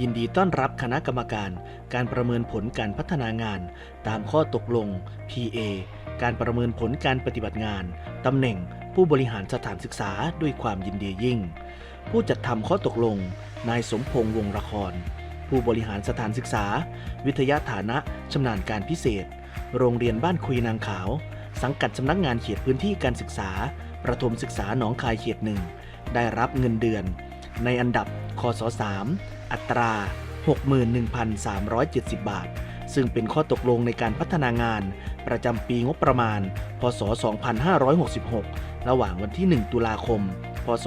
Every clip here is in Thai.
ยินดีต้อนรับคณะกรรมการ การประเมินผลการพัฒนางาน ตามข้อตกลง PA การประเมินผลการปฏิบัติงาน ตำแหน่งผู้บริหารสถานศึกษาด้วยความยินดียิ่ง ผู้จัดทำข้อตกลง นายสมพงษ์วงศ์ละคร ผู้บริหารสถานศึกษา วิทยาฐานะชำนาญการพิเศษ โรงเรียนบ้านคุยนางขาว สังกัดสำนักงานเขตพื้นที่การศึกษา ประถมศึกษาหนองคายเขตหนึ่งได้รับเงินเดือน ในอันดับคศ3 อัตรา 61,370 บาท ซึ่งเป็นข้อตกลงในการพัฒนางาน ประจำปีงบประมาณ พศ 2566 ระหว่างวันที่ 1 ตุลาคม พศ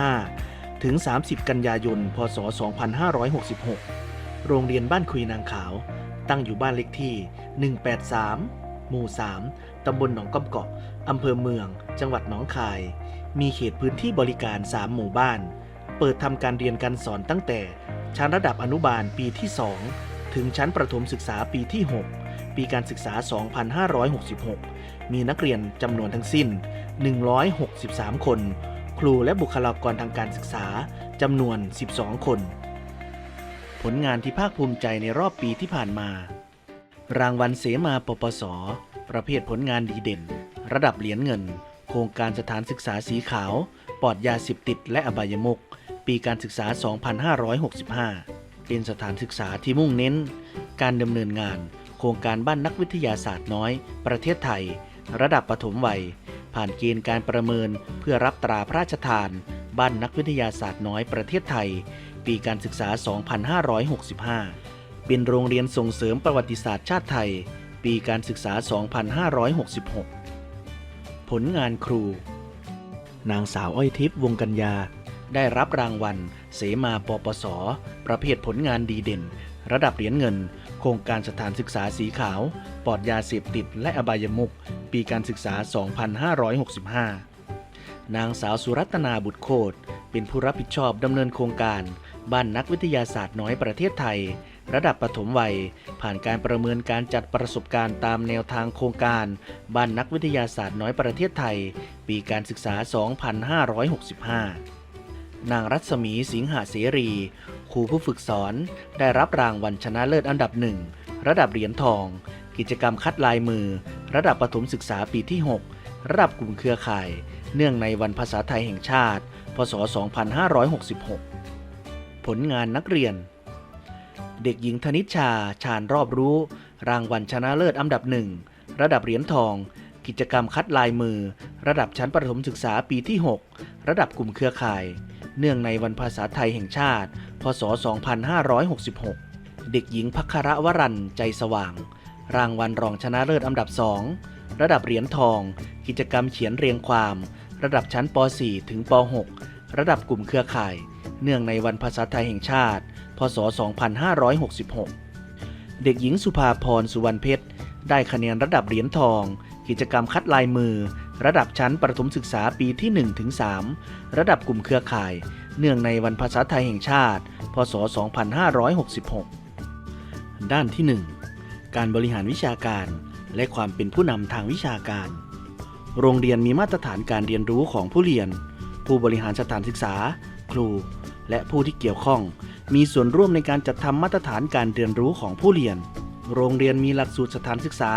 2565 ถึง 30 กันยายน พศ 2566 โรงเรียนบ้านคุยนางขาว ตั้งอยู่บ้านเลขที่ 183 หมู่ 3 ตำบลหนองก้อมเกาะอำเภอเมือง จังหวัดหนองคาย มีเขตพื้นที่บริการ 3 หมู่บ้าน เปิดทำการเรียนการสอนตั้งแต่ ชั้นระดับอนุบาลปีที่ 2 ถึงชั้นประถมศึกษาปีที่ 6 ปีการศึกษา 2566 มีนักเรียนจำนวนทั้งสิ้น 163 คน ครูและบุคลากรทางการศึกษาจำนวน 12 คน ผลงานที่ภาคภูมิใจในรอบปีที่ผ่านมา รางวัลเสมาปปส ประเภทผลงานดีเด่น ระดับเหรียญเงิน โครงการสถานศึกษาสีขาว ปลอดยาเสพติดและอบายมุก ปีการศึกษา 2565 เป็นสถานศึกษาที่มุ่งเน้น การดำเนินงาน โครงการบ้านนักวิทยาศาสตร์น้อย ประเทศไทย ระดับปฐมวัย ผ่านเกณฑ์การประเมินเพื่อรับตราพระราชทาน บ้านนักวิทยาศาสตร์น้อยประเทศไทย ปีการศึกษา 2565 เป็นโรงเรียนส่งเสริมประวัติศาสตร์ชาติไทย ปีการศึกษา 2566 ผลงานครู นางสาวอ้อยทิพย์วงกัญญา ได้รับรางวัล เสมาปปส ประเภทผลงานดีเด่น ระดับเหรียญเงิน โครงการสถานศึกษาสีขาว ปลอดยาเสพติดและอบายมุก ปีการศึกษา 2565 นางสาวสุรัตนาบุตรโคตรเป็นผู้รับผิดชอบดำเนินโครงการ บ้านนักวิทยาศาสตร์น้อยประเทศไทย ระดับปฐมวัย ผ่านการประเมินการจัดประสบการณ์ตามแนวทางโครงการ บ้านนักวิทยาศาสตร์น้อยประเทศไทย ปีการศึกษา 2565 นางรัศมีสิงหาเสรีครูผู้ฝึกสอนได้รับรางวัลชนะเลิศอันดับหนึ่งระดับเหรียญทอง กิจกรรมคัดลายมือ ระดับประถมศึกษาปีที่ 6 ระดับกลุ่มเครือข่าย เนื่องในวันภาษาไทยแห่งชาติ พศ 2566 ผลงานนักเรียน เด็กหญิงธนิชชาชาญรอบรู้ รางวัลชนะเลิศอันดับหนึ่งระดับเหรียญทอง กิจกรรมคัดลายมือ ระดับชั้นประถมศึกษาปีที่ 6 ระดับกลุ่มเครือข่าย เนื่องในวันภาษาไทยแห่งชาติ พศ 2566 เด็กหญิงพัคระวรันใจสว่าง รางวัลรองชนะเลิศอันดับ2ระดับเหรียญทอง กิจกรรมเขียนเรียงความ ระดับชั้นป .4 ถึงป .6 ระดับกลุ่มเครือข่าย เนื่องในวันภาษาไทยแห่งชาติ พศ 2566 เด็กหญิงสุภาพรสุวรรณเพชร ได้คะแนนระดับเหรียญทอง กิจกรรมคัดลายมือ ระดับชั้นประถมศึกษาปีที่1ถึง3ระดับกลุ่มเครือข่าย เนื่องในวันภาษาไทยแห่งชาติ พศ 2566 ด้านที่ 1 การบริหารวิชาการ และความเป็นผู้นำทางวิชาการ โรงเรียนมีมาตรฐานการเรียนรู้ของผู้เรียน ผู้บริหารสถานศึกษา ครู และผู้ที่เกี่ยวข้อง มีส่วนร่วมในการจัดทำมาตรฐานการเรียนรู้ของผู้เรียน โรงเรียนมีหลักสูตรสถานศึกษา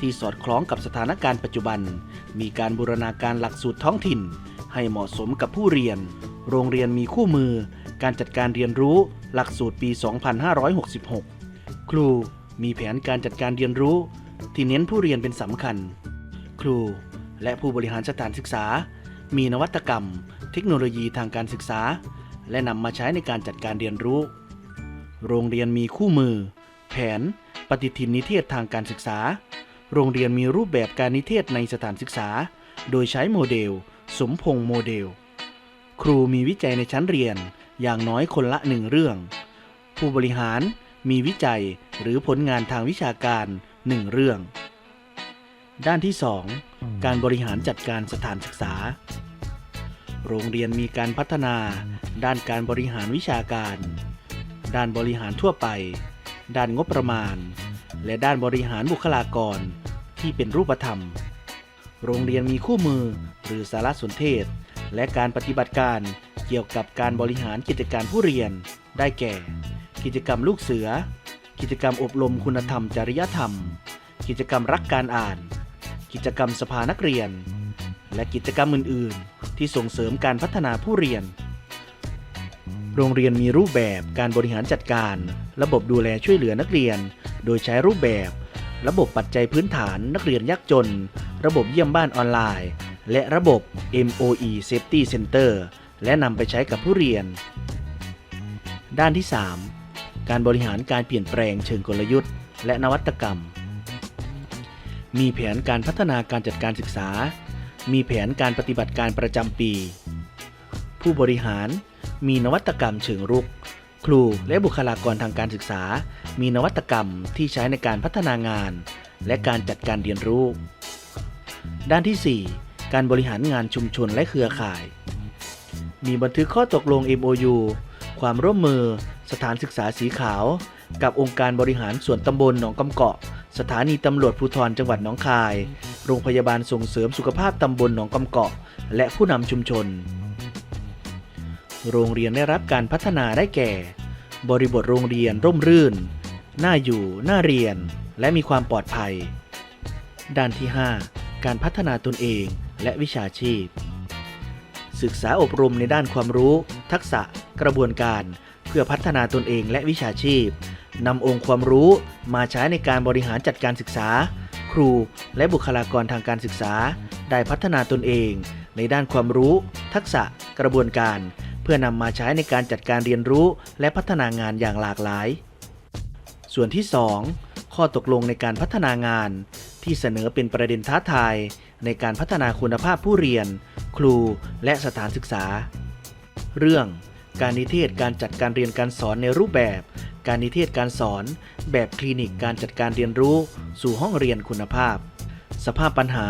ที่สอดคล้องกับสถานการณ์ปัจจุบัน มีการบูรณาการหลักสูตรท้องถิ่น ให้เหมาะสมกับผู้เรียน โรงเรียนมีคู่มือ การจัดการเรียนรู้หลักสูตรปี 2566 ครูมีแผนการจัดการเรียนรู้ ที่เน้นผู้เรียนเป็นสำคัญ ครูและผู้บริหารสถานศึกษา มีนวัตกรรม เทคโนโลยีทางการศึกษา และนำมาใช้ในการจัดการเรียนรู้ โรงเรียนมีคู่มือ แผน ปฏิทินนิเทศทางการศึกษา โรงเรียนมีรูปแบบการนิเทศในสถานศึกษา โดยใช้โมเดล สมพงษ์โมเดล ครูมีวิจัยในชั้นเรียนอย่างน้อยคนละหนึ่งเรื่อง ผู้บริหารมีวิจัยหรือผลงานทางวิชาการหนึ่งเรื่อง ด้านที่ 2 การบริหารจัดการสถานศึกษา โรงเรียนมีการพัฒนา ด้านการบริหารวิชาการ ด้านบริหารทั่วไป ด้านงบประมาณ และด้านบริหารบุคลากรที่เป็นรูปธรรม โรงเรียนมีคู่มือหรือสารสนเทศ และการปฏิบัติการเกี่ยวกับการบริหารกิจการผู้เรียน ได้แก่ กิจกรรมลูกเสือ กิจกรรมอบรมคุณธรรมจริยธรรม กิจกรรมรักการอ่าน กิจกรรมสภานักเรียน และกิจกรรมอื่น ๆ ที่ส่งเสริมการพัฒนาผู้เรียน โรงเรียนมีรูปแบบการบริหารจัดการ ระบบดูแลช่วยเหลือนักเรียน โดยใช้รูปแบบ ระบบปัจจัยพื้นฐานนักเรียนยากจน ระบบเยี่ยมบ้านออนไลน์ และระบบ MOE Safety Center และนำไปใช้กับผู้เรียน ด้านที่ 3 การบริหารการเปลี่ยนแปลงเชิงกลยุทธ์ และนวัตกรรม มีแผนการพัฒนาการจัดการศึกษา มีแผนการปฏิบัติการประจำปี ผู้บริหารมีนวัตกรรมเชิงรุก ครูและบุคลากรทางการศึกษา มีนวัตกรรมที่ใช้ในการพัฒนางาน และการจัดการเรียนรู้ ด้านที่ 4 การบริหารงานชุมชนและเครือข่าย มีบันทึกข้อตกลง MOU ความร่วมมือ สถานศึกษาสีขาว กับองค์การบริหารส่วนตำบลหนองกำเกาะ สถานีตำรวจภูธรจังหวัดหนองคาย โรงพยาบาลส่งเสริมสุขภาพตำบลหนองกำเกาะ และผู้นำชุมชน โรงเรียนได้รับการพัฒนาได้แก่ บริบทโรงเรียนร่มรื่น น่าอยู่ น่าเรียน และมีความปลอดภัย ด้านที่ 5 การพัฒนาตนเองและวิชาชีพ ศึกษาอบรมในด้านความรู้ ทักษะ กระบวนการ เพื่อพัฒนาตนเองและวิชาชีพนำองค์ความรู้มาใช้ในการบริหารจัดการศึกษา ครูและบุคลากรทางการศึกษา ได้พัฒนาตนเอง ในด้านความรู้ ทักษะ กระบวนการ พื่อนำมาใช้ในการจัดการเรียนรู้และพัฒนางานอย่างหลากหลาย ส่วนที่ 2 ข้อตกลงในการพัฒนางาน ที่เสนอเป็นประเด็นท้าทาย ในการพัฒนาคุณภาพผู้เรียน ครูและสถานศึกษา เรื่องการนิเทศการจัดการเรียนการสอนในรูปแบบ การนิเทศการสอน แบบคลินิกการจัดการเรียนรู้ สู่ห้องเรียนคุณภาพ สภาพปัญหา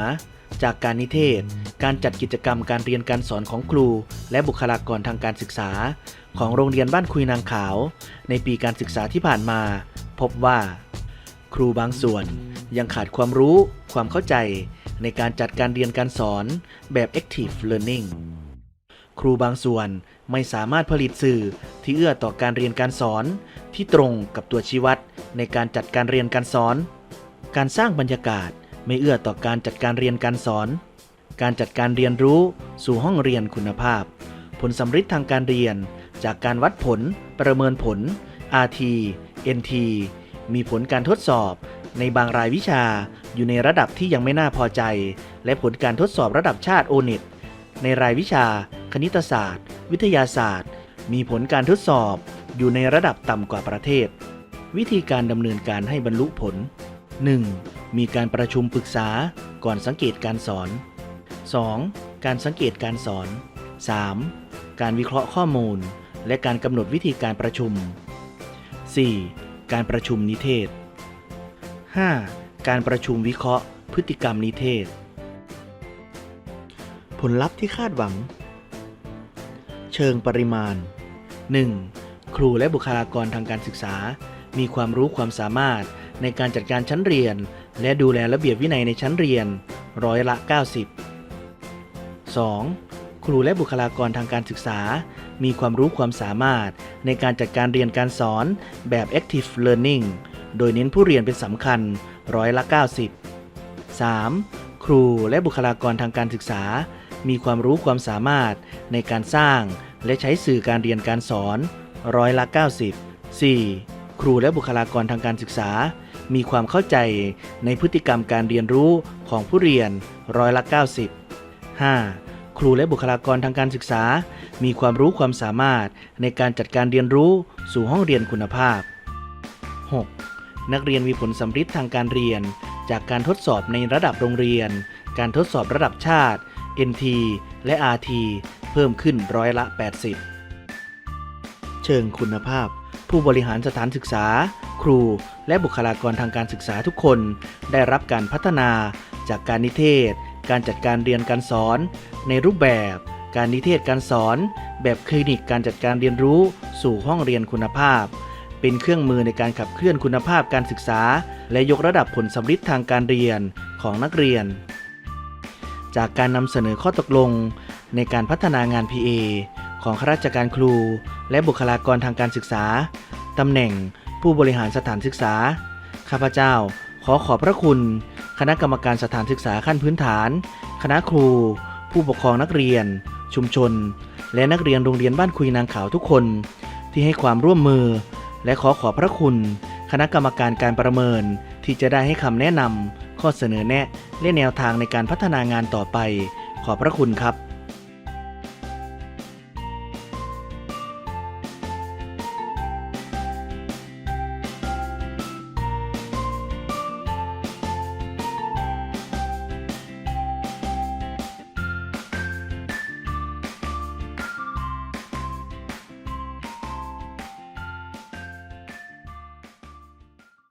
จากการนิเทศ การจัดกิจกรรมการเรียนการสอนของครู และบุคลากรทางการศึกษา ของโรงเรียนบ้านคุยนางขาว ในปีการศึกษาที่ผ่านมา พบว่า ครูบางส่วนยังขาดความรู้ ความเข้าใจ ในการจัดการเรียนการสอนแบบ active learning ครูบางส่วนไม่สามารถผลิตสื่อที่เอื้อต่อการเรียนการสอนที่ตรงกับตัวชี้วัดในการจัดการเรียนการสอน การสร้างบรรยากาศ ไม่เอื้อต่อการจัดการเรียนการสอน การจัดการเรียนรู้สู่ห้องเรียนคุณภาพ ผลสำฤทธิ์ทางการเรียน จากการวัดผล ประเมินผล RT NT มีผลการทดสอบในบางรายวิชาอยู่ในระดับที่ยังไม่น่าพอใจ และผลการทดสอบระดับชาติโอเน็ตในรายวิชา คณิตศาสตร์ วิทยาศาสตร์ มีผลการทดสอบอยู่ในระดับต่ำกว่าประเทศ วิธีการดำเนินการให้บรรลุผล 1. มีการประชุมปรึกษาก่อนสังเกตการสอน 2. การสังเกตการสอน 3. การวิเคราะห์ข้อมูล และการกำหนดวิธีการประชุม 4. การประชุมนิเทศ 5. การประชุมวิเคราะห์ พฤติกรรมนิเทศ ผลลัพธ์ที่คาดหวัง เชิงปริมาณ 1. ครูและบุคลากรทางการศึกษา มีความรู้ความสามารถในการจัดการชั้นเรียน และดูแลระเบียบวินัยในชั้นเรียนร้อยละ 90 2. ครูและบุคลากรทางการศึกษา มีความรู้ความสามารถในการจัดการเรียนการสอนแบบ active learning โดยเน้นผู้เรียนเป็นสำคัญร้อยละ 90 3. ครูและบุคลากรทางการศึกษา มีความรู้ความสามารถในการสร้างและใช้สื่อการเรียนการสอนร้อยละ 90 4. ครูและบุคลากรทางการศึกษา มีความเข้าใจในพฤติกรรมการเรียนรู้ของผู้เรียนร้อยละ 90 5. ครูและบุคลากรทางการศึกษา มีความรู้ความสามารถในการจัดการเรียนรู้สู่ห้องเรียนคุณภาพ 6. นักเรียนมีผลสำฤทธิ์ทางการเรียน จากการทดสอบในระดับโรงเรียน การทดสอบระดับชาติ NT และ RT เพิ่มขึ้นร้อยละ 80 เชิงคุณภาพ ผู้บริหารสถานศึกษา ครู และบุคลากรทางการศึกษาทุกคน ได้รับการพัฒนาจากการนิเทศ การจัดการเรียนการสอน ในรูปแบบ การนิเทศการสอน แบบคลินิกการจัดการเรียนรู้ สู่ห้องเรียนคุณภาพ เป็นเครื่องมือในการขับเคลื่อนคุณภาพการศึกษา และยกระดับผลสำฤทธิ์ทางการเรียนของนักเรียน จากการนำเสนอข้อตกลง ในการพัฒนางาน PA ของข้าราชการครู และบุคลากรทางการศึกษา ตำแหน่งผู้บริหารสถานศึกษา ข้าพเจ้า ขอขอบพระคุณ คณะกรรมการสถานศึกษาขั้นพื้นฐาน คณะครู ผู้ปกครองนักเรียน ชุมชน และนักเรียนโรงเรียนบ้านคุยนางขาวทุกคน ที่ให้ความร่วมมือ และขอขอบพระคุณ คณะกรรมการการประเมินที่จะได้ให้คำแนะนำข้อเสนอแนะและแนวทางในการพัฒนางานต่อไป ขอบพระคุณครับ